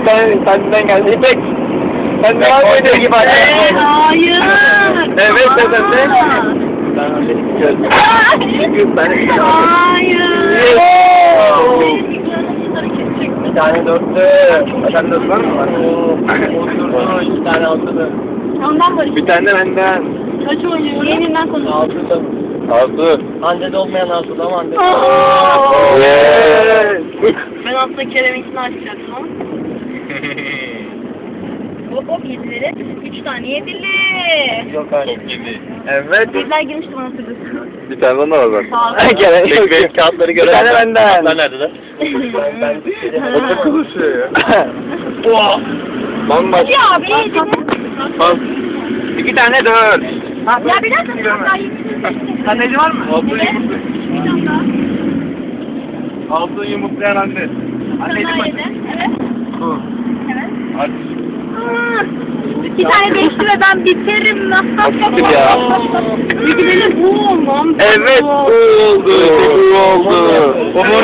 Bir tane senden geldi. İpek. Sen devam ediyor gibi Ee, açıyorsun. hayır. Evet, sen de. Hayır. Bir tane dörtlü. Sen dört var mı? Var. Oo. İki tane altılı. Ondan barış. Bir tane de benden. Kaç oynuyorum? Yeniden konuş. Altılı. Altı. Hande de olmayan altıda ama. Yes. Ben aslında Kerem'inkini açacaktım. Hop hop yedileri. Üç tane yedili. Yok abi. Evet. Yediler girmişti bana hatırlıyorsun. Bir tane bana var bak. Sağ ol. Gene yok. benim kağıtları Bir gören. tane benden. Kağıtlar nerede de? Ben O da konuşuyor ya. Oha. Bambaşka. Ya abi yedin. Bak. İki tane dört. Ya bir dakika. sen daha yedin. Anneci var mı? Evet. Bir tane daha. Altı yumurtlayan anne. Bir. Bu. Evet. İki tane değişti ve ben biterim. Nasıl ya? Yedileri bu olmam. Evet bu oldu. Bu oldu. Umur'un